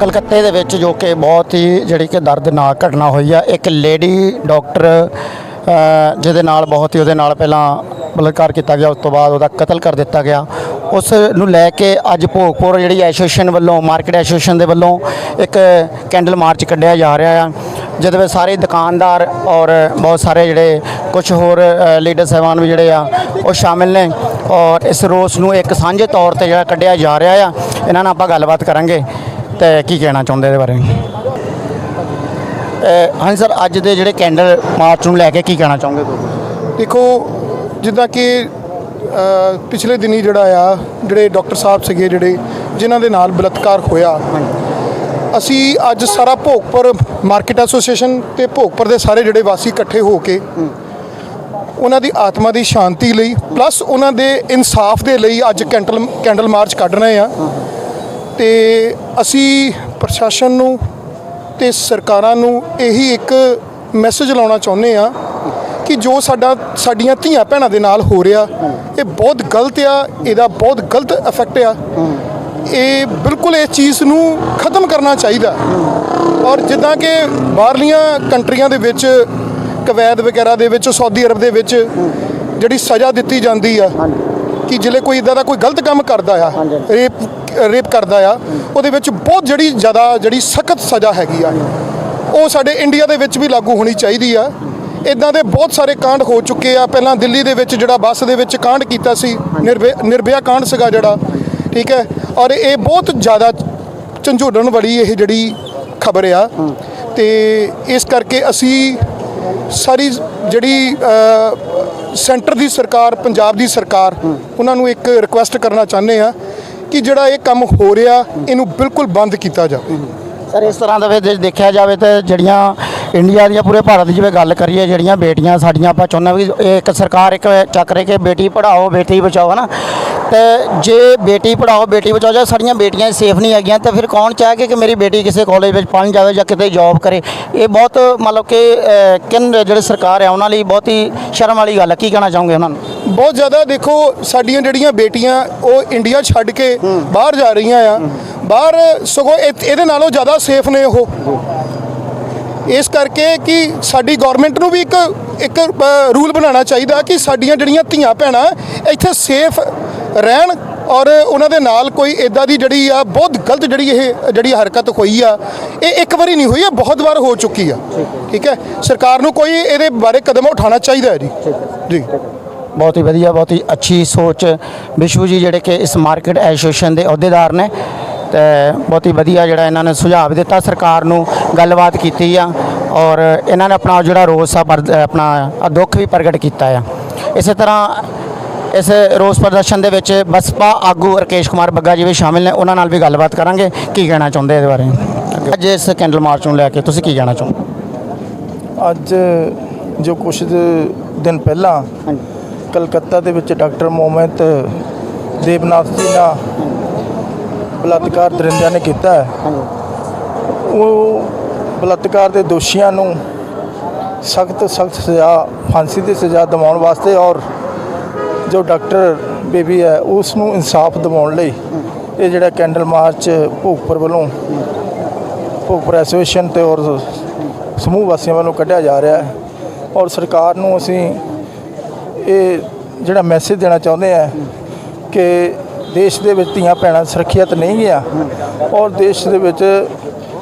ਕਲਕੱਤੇ ਦੇ ਵਿੱਚ ਜੋ ਕਿ ਬਹੁਤ ਹੀ ਜਿਹੜੀ ਕਿ ਦਰਦਨਾਕ ਘਟਨਾ ਹੋਈ ਆ, ਇੱਕ ਲੇਡੀ ਡਾਕਟਰ ਜਿਹਦੇ ਨਾਲ ਬਹੁਤ ਹੀ ਉਹਦੇ ਨਾਲ ਪਹਿਲਾਂ ਬਲਾਤਕਾਰ ਕੀਤਾ ਗਿਆ, ਉਸ ਤੋਂ ਬਾਅਦ ਉਹਦਾ ਕਤਲ ਕਰ ਦਿੱਤਾ ਗਿਆ। ਉਸ ਨੂੰ ਲੈ ਕੇ ਅੱਜ ਭੋਗਪੁਰ ਜਿਹੜੀ ਐਸੋਸੀਏਸ਼ਨ ਵੱਲੋਂ ਮਾਰਕੀਟ ਐਸੋਸੀਏਸ਼ਨ ਦੇ ਵੱਲੋਂ ਇੱਕ ਕੈਂਡਲ ਮਾਰਚ ਕੱਢਿਆ ਜਾ ਰਿਹਾ ਆ, ਜਿਹਦੇ ਵਿੱਚ ਸਾਰੇ ਦੁਕਾਨਦਾਰ ਔਰ ਬਹੁਤ ਸਾਰੇ ਜਿਹੜੇ ਕੁਝ ਹੋਰ ਲੀਡਰ ਸਾਹਿਬਾਨ ਵੀ ਜਿਹੜੇ ਆ, ਉਹ ਸ਼ਾਮਿਲ ਨੇ ਔਰ ਇਸ ਰੋਸ ਨੂੰ ਇੱਕ ਸਾਂਝੇ ਤੌਰ ਤੇ ਜਿਹੜਾ ਕੱਢਿਆ ਜਾ ਰਿਹਾ ਆ। ਇਹਨਾਂ ਨਾਲ ਆਪਾਂ ਗੱਲਬਾਤ ਕਰਾਂਗੇ। ਤੇ ਕੀ ਕਹਿਣਾ ਚਾਹੁੰਦੇ ਇਹਦੇ ਬਾਰੇ? ਅ, ਹਾਂਜੀ ਸਰ ਅੱਜ ਦੇ ਜਿਹੜੇ ਕੈਂਡਲ ਮਾਰਚ ਨੂੰ ਲੈ ਕੇ ਕੀ ਕਹਿਣਾ ਚਾਹੋਗੇ ਤੁਸੀਂ? ਦੇਖੋ ਜਿੱਦਾਂ ਕਿ ਅ, ਪਿਛਲੇ ਦਿਨੀ ਜਿਹੜਾ ਆ ਜਿਹੜੇ ਡਾਕਟਰ ਸਾਹਿਬ ਸੀਗੇ ਜਿਹੜੇ ਜਿਨ੍ਹਾਂ ਦੇ ਨਾਲ ਬਲਾਤਕਾਰ ਹੋਇਆ ਅਸੀਂ ਅੱਜ ਸਾਰਾ ਭੋਗਪੁਰ ਮਾਰਕੀਟ ਐਸੋਸੀਏਸ਼ਨ ਤੇ ਭੋਗਪੁਰ ਦੇ ਸਾਰੇ ਜਿਹੜੇ ਵਾਸੀ ਇਕੱਠੇ ਹੋ ਕੇ ਉਹਨਾਂ ਦੀ ਆਤਮਾ ਦੀ ਸ਼ਾਂਤੀ ਲਈ ਪਲੱਸ ਉਹਨਾਂ ਦੇ ਇਨਸਾਫ ਦੇ ਲਈ ਅੱਜ ਕੈਂਡਲ ਕੈਂਡਲ ਮਾਰਚ ਕੱਢ ਰਹੇ ਆ। ਤੇ ਅਸੀਂ ਪ੍ਰਸ਼ਾਸਨ ਨੂੰ ਤੇ ਸਰਕਾਰਾਂ ਨੂੰ ਇਹੀ ਇੱਕ ਮੈਸੇਜ ਲਾਉਣਾ ਚਾਹੁੰਦੇ ਆ ਕਿ ਜੋ ਸਾਡਾ ਸਾਡੀਆਂ ਧੀਆਂ ਭੈਣਾਂ ਦੇ ਨਾਲ ਹੋ ਰਿਹਾ ਇਹ ਬਹੁਤ ਗਲਤ ਆ ਇਹਦਾ ਬਹੁਤ ਗਲਤ ਇਫੈਕਟ ਆ। ਇਹ ਬਿਲਕੁਲ ਇਸ ਚੀਜ਼ ਨੂੰ ਖਤਮ ਕਰਨਾ ਚਾਹੀਦਾ। ਔਰ ਜਿੱਦਾਂ ਕਿ ਬਾਹਰਲੀਆਂ ਕੰਟਰੀਆਂ ਦੇ ਵਿੱਚ ਕਵੈਦ ਵਗੈਰਾ ਦੇ ਵਿੱਚ ਸਾਊਦੀ ਅਰਬ ਦੇ ਵਿੱਚ ਜਿਹੜੀ ਸਜ਼ਾ ਦਿੱਤੀ ਜਾਂਦੀ ਆ ਕਿ ਜਿਹੜੇ ਕੋਈ ਇਦਾਂ ਦਾ ਕੋਈ ਗਲਤ ਕੰਮ ਕਰਦਾ ਆ ਰੇਪ ਰੇਪ ਕਰਦਾ ਆ ਉਹਦੇ ਵਿੱਚ ਬਹੁਤ ਜਿਹੜੀ ਜ਼ਿਆਦਾ ਜਿਹੜੀ ਸਖਤ ਸਜ਼ਾ ਹੈਗੀ ਆ। ਉਹ ਸਾਡੇ ਇੰਡੀਆ ਦੇ ਵਿੱਚ ਵੀ ਲਾਗੂ ਹੋਣੀ ਚਾਹੀਦੀ ਆ। ਇਦਾਂ ਦੇ ਬਹੁਤ ਸਾਰੇ ਕਾਂਡ ਹੋ ਚੁੱਕੇ ਆ। ਪਹਿਲਾਂ ਦਿੱਲੀ ਦੇ ਵਿੱਚ ਜਿਹੜਾ ਬੱਸ ਦੇ ਵਿੱਚ ਕਾਂਡ ਕੀਤਾ ਸੀ ਨਿਰਭੈ ਨਿਰਭਇਆ ਕਾਂਡ ਸੀਗਾ ਜਿਹੜਾ ਠੀਕ ਹੈ? ਔਰ ਇਹ ਬਹੁਤ ਜ਼ਿਆਦਾ ਝੰਜੋੜਨ ਵਾਲੀ ਇਹ ਜਿਹੜੀ ਖਬਰ ਆ। ਤੇ ਇਸ ਕਰਕੇ ਅਸੀਂ ਸਾਰੀ ਜਿਹੜੀ ਸੈਂਟਰ ਦੀ ਸਰਕਾਰ ਪੰਜਾਬ ਦੀ ਸਰਕਾਰ ਉਹਨਾਂ ਨੂੰ ਇੱਕ ਰਿਕੁਐਸਟ ਕਰਨਾ ਚਾਹੁੰਦੇ ਆ ਕਿ ਜਿਹੜਾ ਇਹ ਕੰਮ ਹੋ ਰਿਹਾ ਇਹਨੂੰ ਬਿਲਕੁਲ ਬੰਦ ਕੀਤਾ ਜਾਵੇ। ਸਰ ਇਸ ਤਰ੍ਹਾਂ ਦਾ ਫਿਰ ਜੇ ਦੇਖਿਆ ਜਾਵੇ ਤਾਂ ਜਿਹੜੀਆਂ ਇੰਡੀਆ ਦੀਆਂ ਪੂਰੇ ਭਾਰਤ ਦੀ ਜਿਵੇਂ ਗੱਲ ਕਰੀਏ ਜਿਹੜੀਆਂ ਬੇਟੀਆਂ ਸਾਡੀਆਂ ਆਪਾਂ ਚਾਹੁੰਦੇ ਹਾਂ ਵੀ ਇਹ ਇੱਕ ਸਰਕਾਰ ਇੱਕ ਚੱਕ ਰਹੀ ਕਿ ਬੇਟੀ ਪੜ੍ਹਾਓ ਬੇਟੀ ਬਚਾਓ ਹਨਾ? ਤੇ ਜੇ ਬੇਟੀ ਪੜ੍ਹਾਓ ਬੇਟੀ ਬਚਾਓ ਜਾਂ ਸਾਡੀਆਂ ਬੇਟੀਆਂ ਸੇਫ ਨਹੀਂ ਹੈਗੀਆਂ ਤਾਂ ਫਿਰ ਕੌਣ ਚਾਹੇ ਕਿ ਮੇਰੀ ਬੇਟੀ ਕਿਸੇ ਕਾਲਜ ਵਿੱਚ ਪੜ੍ਹਨ ਜਾਵੇ ਜਾਂ ਕਿਤੇ ਜੌਬ ਕਰੇ? ਇਹ ਬਹੁਤ ਮਤਲਬ ਕਿ ਅਹ, ਕਿਨ ਜਿਹੜੇ ਸਰਕਾਰ ਹੈ ਉਹਨਾਂ ਲਈ ਬਹੁਤ ਹੀ ਸ਼ਰਮ ਵਾਲੀ ਗੱਲ ਹੈ। ਕੀ ਕਹਿਣਾ ਚਾਹੋਗੇ ਉਹਨਾਂ ਨੂੰ? ਬਹੁਤ ਜ਼ਿਆਦਾ ਦੇਖੋ ਸਾਡੀਆਂ ਜਿਹੜੀਆਂ ਬੇਟੀਆਂ ਉਹ ਇੰਡੀਆ ਛੱਡ ਕੇ ਬਾਹਰ ਜਾ ਰਹੀਆਂ ਆ। ਬਾਹਰ ਸਗੋਂ ਇਹ- ਇਹਦੇ ਨਾਲੋਂ ਜ਼ਿਆਦਾ ਸੇਫ ਨੇ ਉਹ। ਇਸ ਕਰਕੇ ਕਿ ਸਾਡੀ ਗਵਰਨਮੈਂਟ ਨੂੰ ਵੀ ਇੱਕ ਇੱਕ ਰੂਲ ਬਣਾਉਣਾ ਚਾਹੀਦਾ ਕਿ ਸਾਡੀਆਂ ਜਿਹੜੀਆਂ ਧੀਆਂ ਭੈਣਾਂ ਇੱਥੇ ਸੇਫ ਰਹਿਣ ਔਰ ਉਹਨਾਂ ਦੇ ਨਾਲ ਕੋਈ ਇਦਾਂ ਦੀ ਜਿਹੜੀ ਆ ਬਹੁਤ ਗਲਤ ਜਿਹੜੀ ਇਹ ਜਿਹੜੀ ਹਰਕਤ ਹੋਈ ਆ ਇਹ ਇੱਕ ਵਾਰੀ ਨਹੀਂ ਹੋਈ ਇਹ ਬਹੁਤ ਵਾਰ ਹੋ ਚੁੱਕੀ ਆ। ਠੀਕ ਹੈ? ਸਰਕਾਰ ਨੂੰ ਕੋਈ ਇਹਦੇ ਬਾਰੇ ਕਦਮ ਉਠਾਉਣਾ ਚਾਹੀਦਾ ਹੈ ਜੀ। ਜੀ। ਬਹੁਤ ਹੀ ਵਧੀਆ ਬਹੁਤ ਹੀ ਅੱਛੀ ਸੋਚ ਵਿਸ਼ੂ ਜੀ ਜਿਹੜੇ ਕਿ ਇਸ ਮਾਰਕੀਟ ਐਸੋਸੀਏਸ਼ਨ ਦੇ ਅਹੁਦੇਦਾਰ ਨੇ ਤੇ ਬਹੁਤ ਹੀ ਵਧੀਆ ਜਿਹੜਾ ਇਹਨਾਂ ਨੇ ਸੁਝਾਅ ਦਿੱਤਾ ਸਰਕਾਰ ਨੂੰ ਗੱਲਬਾਤ ਕੀਤੀ ਆ ਔਰ ਇਹਨਾਂ ਨੇ ਆਪਣਾ ਜਿਹੜਾ ਰੋਸ ਆ ਆਪਣਾ ਦੁੱਖ ਵੀ ਪ੍ਰਗਟ ਕੀਤਾ ਆ। ਇਸੇ ਤਰ੍ਹਾਂ ਇਸ ਰੋਸ ਪ੍ਰਦਰਸ਼ਨ ਦੇ ਵਿੱਚ ਬਸਪਾ ਆਗੂ ਰਕੇਸ਼ ਕੁਮਾਰ ਬੱਗਾ ਜੀ ਵੀ ਸ਼ਾਮਿਲ ਨੇ ਉਹਨਾਂ ਨਾਲ ਵੀ ਗੱਲਬਾਤ ਕਰਾਂਗੇ। ਕੀ ਕਹਿਣਾ ਚਾਹੁੰਦੇ ਇਹਦੇ ਬਾਰੇ? ਅੱਜ ਇਸ ਕੈਂਡਲ ਮਾਰਚ ਨੂੰ ਲੈ ਕੇ ਤੁਸੀਂ ਕੀ ਕਹਿਣਾ ਚਾਹੁੰਦੇ ਅੱਜ ਜੋ ਦ- ਦਿਨ ਪਹਿਲਾਂ ਕਲਕੱਤਾ ਦੇ ਵਿੱਚ ਡਾਕਟਰ ਮੋਮਿਤ ਦੇਵਨਾਥ ਜੀ ਨਾਲ ਬਲਾਤਕਾਰ ਦਰਿੰਦਿਆਂ ਨੇ ਕੀਤਾ ਹੈ। ਉਹ ਬਲਾਤਕਾਰ ਦੇ ਦੋਸ਼ੀਆਂ ਨੂੰ ਸਖਤ ਸਖਤ ਸਜ਼ਾ, ਫਾਂਸੀ ਦੀ ਸਜ਼ਾ ਦਿਵਾਉਣ ਵਾਸਤੇ ਔਰ ਜੋ ਡਾਕਟਰ ਬੇਬੀ ਹੈ, ਉਸ ਨੂੰ ਇਨਸਾਫ ਦਿਵਾਉਣ ਲਈ ਇਹ ਜਿਹੜਾ ਕੈਂਡਲ ਮਾਰਚ ਭੋਗਪੁਰ ਵੱਲੋਂ ਭੋਗਪੁਰ ਐਸੋਸੀਏਸ਼ਨ ਤੇ ਔਰ ਸਮੂਹ ਵਾਸੀਆਂ ਵੱਲੋਂ ਕੱਢਿਆ ਜਾ ਰਿਹਾ ਹੈ। ਔਰ ਸਰਕਾਰ ਨੂੰ ਅਸੀਂ ਇਹ ਜਿਹੜਾ ਮੈਸੇਜ ਦੇਣਾ ਚਾਹੁੰਦੇ ਆ ਕਿ ਦੇਸ਼ ਦੇ ਵਿੱਚ ਧੀਆਂ ਭੈਣਾਂ ਸੁਰੱਖਿਅਤ ਨਹੀਂ ਗਿਆ ਔਰ ਦੇਸ਼ ਦੇ ਵਿੱਚ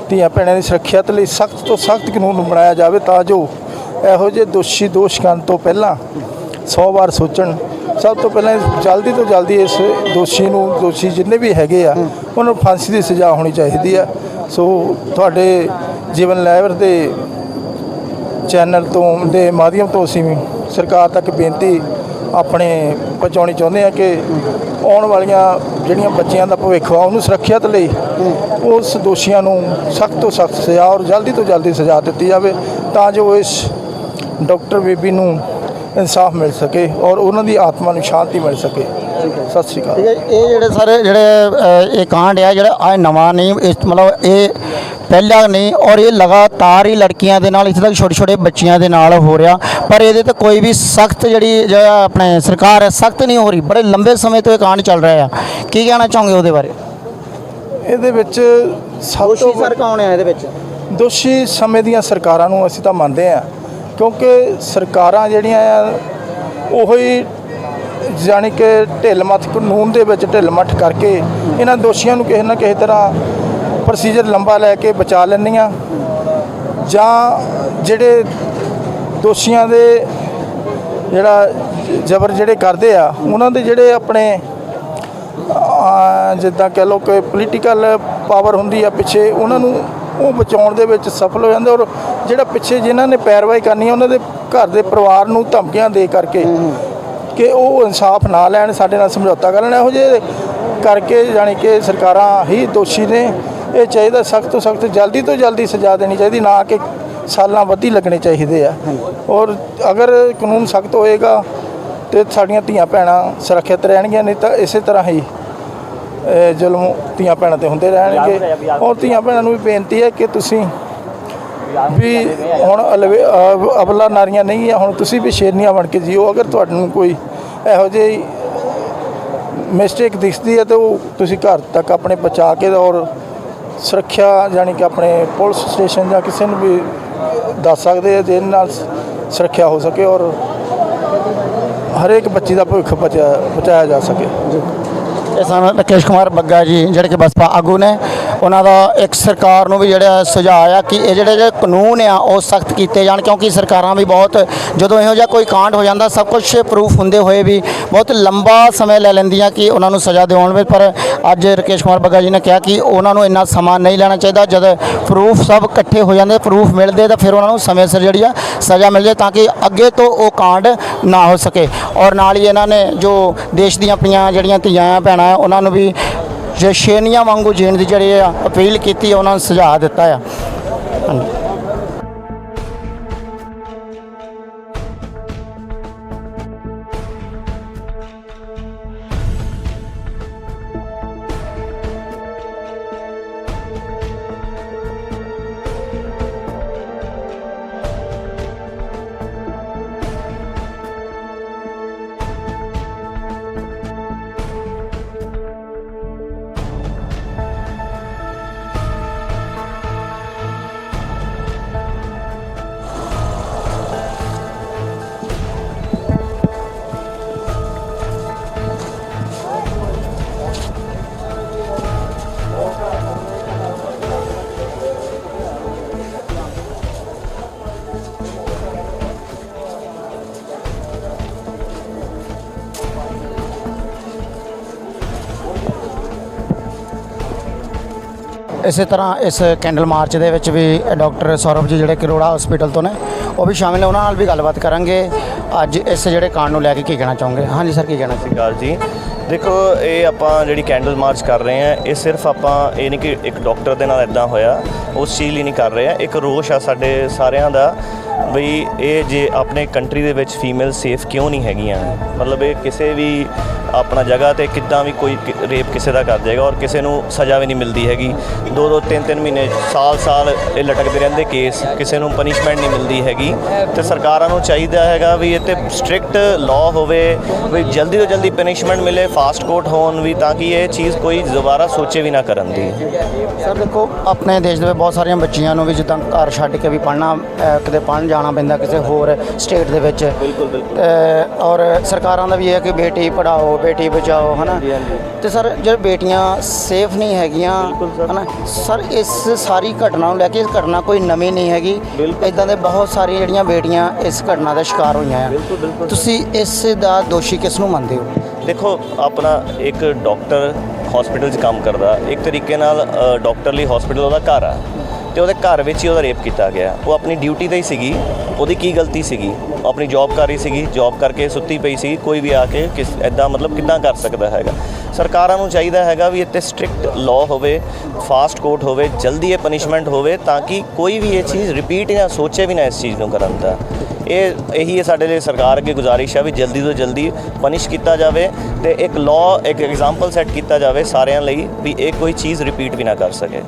ਧੀਆਂ ਭੈਣਾਂ ਦੀ ਸੁਰੱਖਿਅਤ ਲਈ ਸਖਤ ਤੋਂ ਸਖਤ ਕਾਨੂੰਨ ਬਣਾਇਆ ਜਾਵੇ ਤਾਂ ਜੋ ਇਹੋ ਜਿਹੇ ਦੋਸ਼ੀ ਦੋਸ਼ ਕਰਨ ਤੋਂ ਪਹਿਲਾਂ 100 ਵਾਰ ਸੋਚਣ। ਸਭ ਤੋਂ ਪਹਿਲਾਂ ਜਲਦੀ ਤੋਂ ਜਲਦੀ ਇਸ ਦੋਸ਼ੀ ਨੂੰ, ਦੋਸ਼ੀ ਜਿੰਨੇ ਵੀ ਹੈਗੇ ਆ, ਉਹਨਾਂ ਨੂੰ ਫਾਂਸੀ ਦੀ ਸਜ਼ਾ ਹੋਣੀ ਚਾਹੀਦੀ ਆ। ਸੋ ਤੁਹਾਡੇ ਜੀਵਨ ਲਹਿਰ ਦੇ ਚੈਨਲ ਤੋਂ, ਦੇ ਮਾਧਿਅਮ ਤੋਂ ਅਸੀਂ ਸਰਕਾਰ ਤੱਕ ਬੇਨਤੀ ਆਪਣੇ ਪਹੁੰਚਾਉਣੀ ਚਾਹੁੰਦੇ ਆ ਕਿ ਆਉਣ ਵਾਲੀਆਂ ਜਿਹੜੀਆਂ ਬੱਚਿਆਂ ਦਾ ਭਵਿੱਖ ਆ ਉਹਨੂੰ ਸੁਰੱਖਿਅਤ ਲਈ ਉਸ ਦੋਸ਼ੀਆਂ ਨੂੰ ਸਖਤ ਤੋਂ ਸਖਤ ਸਜ਼ਾ ਔਰ ਜਲਦੀ ਤੋਂ ਜਲਦੀ ਸਜ਼ਾ ਦਿੱਤੀ ਜਾਵੇ ਤਾਂ ਜੋ ਇਸ ਡਾਕਟਰ ਬੇਬੀ ਨੂੰ ਇਨਸਾਫ ਮਿਲ ਸਕੇ ਔਰ ਉਹਨਾਂ ਦੀ ਆਤਮਾ ਨੂੰ ਸ਼ਾਂਤੀ ਮਿਲ ਸਕੇ। ਸਤਿ ਸ਼੍ਰੀ ਅਕਾਲ। ਇਹ ਜਿਹੜੇ ਸਾਰੇ ਜਿਹੜੇ ਇਹ ਕਾਂਡ ਆ, ਜਿਹੜਾ ਆ ਨਵਾਂ ਨਹੀਂ, ਇਸ ਮਤਲਬ ਇਹ ਪਹਿਲਾ ਨਹੀਂ ਔਰ ਇਹ ਲਗਾਤਾਰ ਹੀ ਲੜਕੀਆਂ ਦੇ ਨਾਲ ਇੱਥੇ ਤੱਕ ਛੋਟੇ ਛੋਟੇ ਬੱਚਿਆਂ ਦੇ ਨਾਲ ਹੋ ਰਿਹਾ। ਪਰ ਇਹਦੇ ਤੇ ਕੋਈ ਵੀ ਸਖਤ ਜਿਹੜੀ ਜਿਹੜਾ ਆਪਣੇ ਸਰਕਾਰ ਹੈ ਸਖਤ ਨਹੀਂ ਹੋ ਰਹੀ। ਬੜੇ ਲੰਬੇ ਸਮੇਂ ਤੋਂ ਇਹ ਕਾਂਡ ਚੱਲ ਰਿਹਾ ਆ। ਕੀ ਕਹਿਣਾ ਚਾਹੋਗੇ ਉਹਦੇ ਬਾਰੇ? ਇਹਦੇ ਵਿੱਚ ਸਭ ਤੋਂ ਸਰ ਕੌਣ ਹੈ ਇਹਦੇ ਵਿੱਚ? ਦੋਸ਼ੀ ਸਮੇਂ ਦੀਆਂ ਸਰਕਾਰਾਂ ਨੂੰ ਅਸੀਂ ਤਾਂ ਮੰਨਦੇ ਆ ਕਿਉਂਕਿ ਸਰਕਾਰਾਂ ਜਿਹੜੀਆਂ ਆ ਉਹੋ ਹੀ ਜਾਣੀ ਕਿ ਢਿੱਲ ਮੱਥ ਕਾਨੂੰਨ ਦੇ ਵਿੱਚ ਢਿੱਲ ਮੱਠ ਕਰਕੇ ਇਹਨਾਂ ਦੋਸ਼ੀਆਂ ਨੂੰ ਕਿਸੇ ਨਾ ਕਿਸੇ ਤਰ੍ਹਾਂ ਪ੍ਰੋਸੀਜਰ ਲੰਬਾ ਲੈ ਕੇ ਬਚਾ ਲੈਂਦੀਆਂ। ਜਾਂ ਜਿਹੜੇ ਦੋਸ਼ੀਆਂ ਦੇ ਜਿਹੜਾ ਜ਼ਬਰ ਜਿਹੜੇ ਕਰਦੇ ਆ, ਉਹਨਾਂ ਦੇ ਜਿਹੜੇ ਆਪਣੇ ਜਿੱਦਾਂ ਕਹਿ ਲਓ ਕਿ ਪੋਲੀਟੀਕਲ ਪਾਵਰ ਹੁੰਦੀ ਆ ਪਿੱਛੇ, ਉਹਨਾਂ ਨੂੰ ਉਹ ਬਚਾਉਣ ਦੇ ਵਿੱਚ ਸਫਲ ਹੋ ਜਾਂਦੇ ਔਰ ਜਿਹੜਾ ਪਿੱਛੇ ਜਿਨ੍ਹਾਂ ਨੇ ਪੈਰਵਾਈ ਕਰਨੀ ਆ, ਉਹਨਾਂ ਦੇ ਘਰ ਦੇ ਪਰਿਵਾਰ ਨੂੰ ਧਮਕੀਆਂ ਦੇ ਕਰਕੇ ਕਿ ਉਹ ਇਨਸਾਫ ਨਾ ਲੈਣ, ਸਾਡੇ ਨਾਲ ਸਮਝੌਤਾ ਕਰਨ ਇਹੋ ਜਿਹੇ ਕਰਕੇ ਜਾਣੀ ਕਿ ਸਰਕਾਰਾਂ ਹੀ ਦੋਸ਼ੀ ਨੇ। ਇਹ ਚਾਹੀਦਾ ਸਖਤ ਤੋਂ ਸਖਤ, ਜਲਦੀ ਤੋਂ ਜਲਦੀ ਸਜ਼ਾ ਦੇਣੀ ਚਾਹੀਦੀ, ਨਾ ਕਿ ਸਾਲਾਂ ਵੱਧੀ ਲੱਗਣੇ ਚਾਹੀਦੇ ਆ। ਔਰ ਅਗਰ ਕਾਨੂੰਨ ਸਖਤ ਹੋਏਗਾ ਤੇ ਸਾਡੀਆਂ ਧੀਆਂ ਭੈਣਾਂ ਸੁਰੱਖਿਅਤ ਰਹਿਣਗੀਆਂ, ਨਹੀਂ ਤਾਂ ਇਸੇ ਤਰ੍ਹਾਂ ਹੀ ਜ਼ੁਲਮ ਧੀਆਂ ਭੈਣਾਂ ਤੇ ਹੁੰਦੇ ਰਹਿਣਗੇ। ਔਰ ਧੀਆਂ ਭੈਣਾਂ ਨੂੰ ਵੀ ਬੇਨਤੀ ਹੈ ਕਿ ਤੁਸੀਂ ਵੀ ਹੁਣ ਅਲਵੇ- ਅ- ਅਬਲਾ ਨਾਰੀਆਂ ਨਹੀਂ ਹੈ ਹੁਣ ਤੁਸੀਂ ਵੀ ਸ਼ੇਰਨੀਆਂ ਬਣ ਕੇ ਜੀਓ। ਅਗਰ ਤੁਹਾਨੂੰ ਕੋਈ ਇਹੋ ਜਿਹੀ ਮਿਸਟੇਕ ਦਿਖਦੀ ਹੈ, ਤਾਂ ਉਹ ਤੁਸੀਂ ਘਰ ਤੱਕ ਆਪਣੇ ਬਚਾ ਕੇ ਔਰ ਸੁਰੱਖਿਆ ਜਾਣੀ ਕਿ ਆਪਣੇ ਪੁਲਿਸ ਸਟੇਸ਼ਨ ਜਾਂ ਕਿਸੇ ਨੂੰ ਵੀ ਦੱਸ ਸਕਦੇ ਆ, ਜਿਹਦੇ ਨਾਲ ਸੁਰੱਖਿਆ ਹੋ ਸਕੇ ਔਰ ਹਰੇਕ ਬੱਚੀ ਦਾ ਭਵਿੱਖ ਬਚਾਇਆ ਬਚਾਇਆ ਜਾ ਸਕੇ। ਇਹ ਸਨ ਰਕੇਸ਼ ਕੁਮਾਰ ਬੱਗਾ ਜੀ, ਜਿਹੜੇ ਕਿ ਬਸਪਾ ਆਗੂ ਨੇ। ਉਹਨਾਂ ਦਾ ਇੱਕ ਸਰਕਾਰ ਨੂੰ ਵੀ ਜਿਹੜਾ ਸੁਝਾਅ ਆ ਕਿ ਇਹ ਜਿਹੜੇ ਜਿਹੜੇ ਕਾਨੂੰਨ ਆ ਉਹ ਸਖਤ ਕੀਤੇ ਜਾਣ, ਕਿਉਂਕਿ ਸਰਕਾਰਾਂ ਵੀ ਬਹੁਤ ਜਦੋਂ ਇਹੋ ਜਿਹਾ ਕੋਈ ਕਾਂਡ ਹੋ ਜਾਂਦਾ, ਸਭ ਕੁਝ ਪ੍ਰੂਫ ਹੁੰਦੇ ਹੋਏ ਵੀ ਬਹੁਤ ਲੰਬਾ ਸਮੇਂ ਲੈ ਲੈਂਦੀਆਂ ਕਿ ਉਹਨਾਂ ਨੂੰ ਸਜ਼ਾ ਦਿਵਾਉਣ ਵਿੱਚ। ਪਰ ਅੱਜ ਰਕੇਸ਼ ਕੁਮਾਰ ਬੱਗਾ ਜੀ ਨੇ ਕਿਹਾ ਕਿ ਉਹਨਾਂ ਨੂੰ ਇੰਨਾ ਸਮਾਂ ਨਹੀਂ ਲੈਣਾ ਚਾਹੀਦਾ। ਜਦ ਪ੍ਰੂਫ ਸਭ ਇਕੱਠੇ ਹੋ ਜਾਂਦੇ ਪ੍ਰੂਫ ਮਿਲਦੇ ਤਾਂ ਫਿਰ ਉਹਨਾਂ ਨੂੰ ਸਮੇਂ ਸਿਰ ਜਿਹੜੀ ਆ ਸਜ਼ਾ ਮਿਲ ਜਾਏ ਤਾਂ ਕਿ ਅੱਗੇ ਤੋਂ ਉਹ ਕਾਂਡ ਨਾ ਹੋ ਸਕੇ। ਔਰ ਨਾਲ ਹੀ ਇਹਨਾਂ ਨੇ ਜੋ ਦੇਸ਼ ਦੀਆਂ ਆਪਣੀਆਂ ਜਿਹੜੀਆਂ ਧੀਆਂ ਆ ਭੈਣਾਂ ਆ ਉਹਨਾਂ ਨੂੰ ਵੀ ਜੇ ਸ਼ੇਨੀਆਂ ਵਾਂਗੂ ਜੀਣ ਦੀ ਜਿਹੜੀ ਆ ਅਪੀਲ ਕੀਤੀ ਆ, ਉਹਨਾਂ ਨੂੰ ਸੁਝਾਅ ਦਿੱਤਾ ਆ। ਇਸੇ ਤਰ੍ਹਾਂ ਇਸ ਕੈਂਡਲ ਮਾਰਚ ਦੇ ਵਿੱਚ ਵੀ ਡਾਕਟਰ ਸੌਰਵ ਜੀ ਜਿਹੜੇ ਕਰੋੜਾ ਹਸਪੀਟਲ ਤੋਂ ਨੇ, ਉਹ ਵੀ ਸ਼ਾਮਿਲ ਨੇ, ਉਹਨਾਂ ਨਾਲ ਵੀ ਗੱਲਬਾਤ ਕਰਾਂਗੇ। ਅੱਜ ਇਸ ਜਿਹੜੇ ਕਾਂਡ ਨੂੰ ਲੈ ਕੇ ਕੀ ਕਹਿਣਾ ਚਾਹੋਗੇ? ਹਾਂਜੀ ਸਰ, ਕੀ ਕਹਿਣਾ ਸਤਿ ਸ਼੍ਰੀ ਅਕਾਲ ਜੀ। ਦੇਖੋ, ਇਹ ਆਪਾਂ ਜਿਹੜੀ ਕੈਂਡਲ ਮਾਰਚ ਕਰ ਰਹੇ ਹਾਂ, ਇਹ ਸਿਰਫ ਆਪਾਂ, ਇਹ ਨਹੀਂ ਕਿ ਇੱਕ ਡਾਕਟਰ ਦੇ ਨਾਲ ਇਦਾਂ ਹੋਇਆ, ਉਸ ਚੀਜ਼ ਲਈ ਨਹੀਂ ਕਰ ਰਹੇ ਆ ਇੱਕ ਰੋਸ਼ ਆ ਸਾਡੇ ਸਾਰਿਆਂ ਦਾ ਵੀ ਇਹ ਜੇ ਆਪਣੇ ਕੰਟਰੀ ਦੇ ਵਿੱਚ ਫੀਮੇਲ ਸੇਫ ਕਿਉਂ ਨਹੀਂ ਹੈਗੀਆਂ? ਮਤਲਬ ਇਹ ਕਿਸੇ ਵੀ ਆਪਣਾ ਜਗ੍ਹਾ ਤੇ ਕਿੱਦਾਂ ਵੀ ਕੋਈ ਰੇਪ ਕਿਸੇ ਦਾ ਕਰ ਜਾਏਗਾ ਔਰ ਕਿਸੇ ਨੂੰ ਸਜ਼ਾ ਵੀ ਨਹੀਂ ਮਿਲਦੀ ਹੈਗੀ। ਦੋ ਦੋ, ਤਿੰਨ ਤਿੰਨ ਮਹੀਨੇ, ਸਾਲ ਸਾਲ ਇਹ ਲਟਕਦੇ ਰਹਿੰਦੇ ਕੇਸ ਕਿਸੇ ਨੂੰ ਪਨਿਸ਼ਮੈਂਟ ਨਹੀਂ ਮਿਲਦੀ ਹੈਗੀ। ਤੇ ਸਰਕਾਰਾਂ ਨੂੰ ਚਾਹੀਦਾ ਹੈਗਾ ਵੀ ਇਹ ਤੇ ਸਟ੍ਰਿਕਟ ਲਾਅ ਹੋਵੇ, ਵੀ ਜਲਦੀ ਤੋਂ ਜਲਦੀ ਪਨਿਸ਼ਮੈਂਟ ਮਿਲੇ ਫਾਸਟ ਕੋਰਟ ਹੋਣ ਵੀ ਤਾਂ ਕਿ ਇਹ ਚੀਜ਼ ਕੋਈ ਦੁਬਾਰਾ ਸੋਚੇ ਵੀ ਨਾ ਕਰਨ ਦੀ। ਸਰ ਦੇਖੋ, ਆਪਣੇ ਦੇਸ਼ ਦੇ ਬਹੁਤ ਸਾਰੀਆਂ ਬੱਚੀਆਂ ਨੂੰ ਵੀ ਜਿੱਦਾਂ ਘਰ ਛੱਡ ਕੇ ਵੀ ਪੜ੍ਹਨਾ ਕਿਤੇ ਕਿਤੇ ਜਾਣਾ ਪੈਂਦਾ ਕਿਸੇ ਹੋਰ ਸਟੇਟ ਦੇ ਵਿੱਚ। ਬਿਲਕੁਲ ਬਿਲਕੁਲ। ਅ, ਔਰ ਸਰਕਾਰਾਂ ਦਾ ਵੀ ਇਹ ਹੈ ਕਿ ਬੇਟੀ ਪੜਾਓ ਬੇਟੀ ਬਚਾਓ ਹਨਾ? ਤੇ ਸਰ ਜੇ ਬੇਟੀਆਂ ਸੇਫ ਨਹੀਂ ਹੈਗੀਆਂ ਹਨਾ? ਸਰ ਇਸ ਸਾਰੀ ਘਟਨਾ ਨੂੰ ਲੈ ਕੇ ਘਟਨਾ ਕੋਈ ਨਵੀਂ ਨਹੀਂ ਹੈਗੀ। ਇਦਾਂ ਦੇ ਬਹੁਤ ਸਾਰੀਆਂ ਜਿਹੜੀਆਂ ਬੇਟੀਆਂ ਇਸ ਘਟਨਾ ਦਾ ਸ਼ਿਕਾਰ ਹੋਈਆਂ ਆ। ਤੁਸੀਂ ਇਸ ਦਾ ਦੋਸ਼ੀ ਕਿਸ ਨੂੰ ਮੰਨਦੇ ਹੋ? ਦੇਖੋ ਆਪਣਾ ਇੱਕ ਡਾਕਟਰ ਹਸਪੀਟਲ 'ਚ ਕੰਮ ਕਰਦਾ। ਇੱਕ ਤਰੀਕੇ ਨਾਲ ਅ, ਡਾਕਟਰ ਲਈ ਹਸਪੀਟਲ ਉਹਦਾ ਘਰ ਆ। ਤੇ ਉਹਦੇ ਘਰ ਵਿੱਚ ਹੀ ਉਹਦਾ ਰੇਪ ਕੀਤਾ ਗਿਆ। ਉਹ ਆਪਣੀ ਡਿਊਟੀ ਤੇ ਹੀ ਸੀਗੀ। ਉਹਦੀ ਕੀ ਗਲਤੀ ਸੀਗੀ? ਉਹ ਆਪਣੀ ਜੌਬ ਕਰ ਰਹੀ ਸੀਗੀ। ਜੌਬ ਕਰਕੇ ਸੁੱਤੀ ਪਈ ਸੀ। ਕੋਈ ਵੀ ਆ ਕੇ ਕਿਸ ਐਦਾਂ ਮਤਲਬ ਕਿੱਦਾਂ ਕਰ ਸਕਦਾ ਹੈਗਾ? ਸਰਕਾਰਾਂ ਨੂੰ ਚਾਹੀਦਾ ਹੈਗਾ ਵੀ ਇੱਥੇ ਸਟ੍ਰਿਕਟ ਲਾਅ ਹੋਵੇ ਫਾਸਟ ਕੋਰਟ ਹੋਵੇ, ਜਲਦੀ ਇਹ ਪਨਿਸ਼ਮੈਂਟ ਹੋਵੇ ਤਾਂ ਕਿ ਕੋਈ ਵੀ ਇਹ ਚੀਜ਼ ਰਿਪੀਟ ਜਾਂ ਸੋਚੇ ਵੀ ਨਾ ਇਸ ਚੀਜ਼ ਨੂੰ ਕਰਨ ਦਾ। ਇਹ, ਇਹੀ ਹੈ ਸਾਡੇ ਲਈ ਸਰਕਾਰ ਅੱਗੇ ਗੁਜ਼ਾਰਿਸ਼ ਹੈ ਵੀ ਜਲਦੀ ਤੋਂ ਜਲਦੀ ਪਨਿਸ਼ ਕੀਤਾ ਜਾਵੇ ਤੇ ਇੱਕ ਲਾਅ ਇੱਕ ਐਗਜ਼ਾਮਪਲ ਸੈੱਟ ਕੀਤਾ ਜਾਵੇ ਸਾਰਿਆਂ ਲਈ ਵੀ ਇਹ ਕੋਈ ਚੀਜ਼ ਰਿਪੀਟ ਵੀ ਨਾ ਕਰ ਸਕੇ।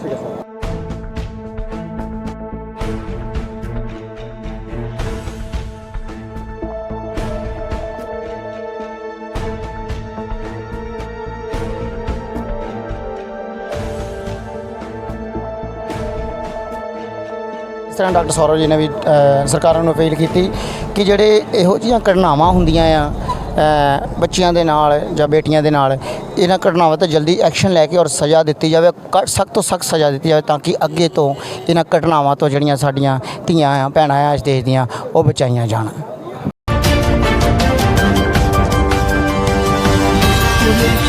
ਤਰ੍ਹਾਂ ਡਾਕਟਰ ਸੌਰਵ ਜੀ ਨੇ ਵੀ ਸਰਕਾਰਾਂ ਨੂੰ ਅਪੀਲ ਕੀਤੀ ਕਿ ਜਿਹੜੇ ਇਹੋ ਜਿਹੀਆਂ ਘਟਨਾਵਾਂ ਹੁੰਦੀਆਂ ਆ ਬੱਚਿਆਂ ਦੇ ਨਾਲ ਜਾਂ ਬੇਟੀਆਂ ਦੇ ਨਾਲ, ਇਹਨਾਂ ਘਟਨਾਵਾਂ ਤੇ ਜਲਦੀ ਐਕਸ਼ਨ ਲੈ ਕੇ ਔਰ ਸਜ਼ਾ ਦਿੱਤੀ ਜਾਵੇ ਸਖਤ ਤੋਂ ਸਖਤ ਸਜ਼ਾ ਦਿੱਤੀ ਜਾਵੇ ਤਾਂ ਕਿ ਅੱਗੇ ਤੋਂ ਇਹਨਾਂ ਘਟਨਾਵਾਂ ਤੋਂ ਜਿਹੜੀਆਂ ਸਾਡੀਆਂ ਧੀਆਂ ਆ, ਭੈਣਾਂ ਆ ਇਸ ਦੇਸ਼ ਦੀਆਂ, ਉਹ ਬਚਾਈਆਂ ਜਾਣ Audio Jungle.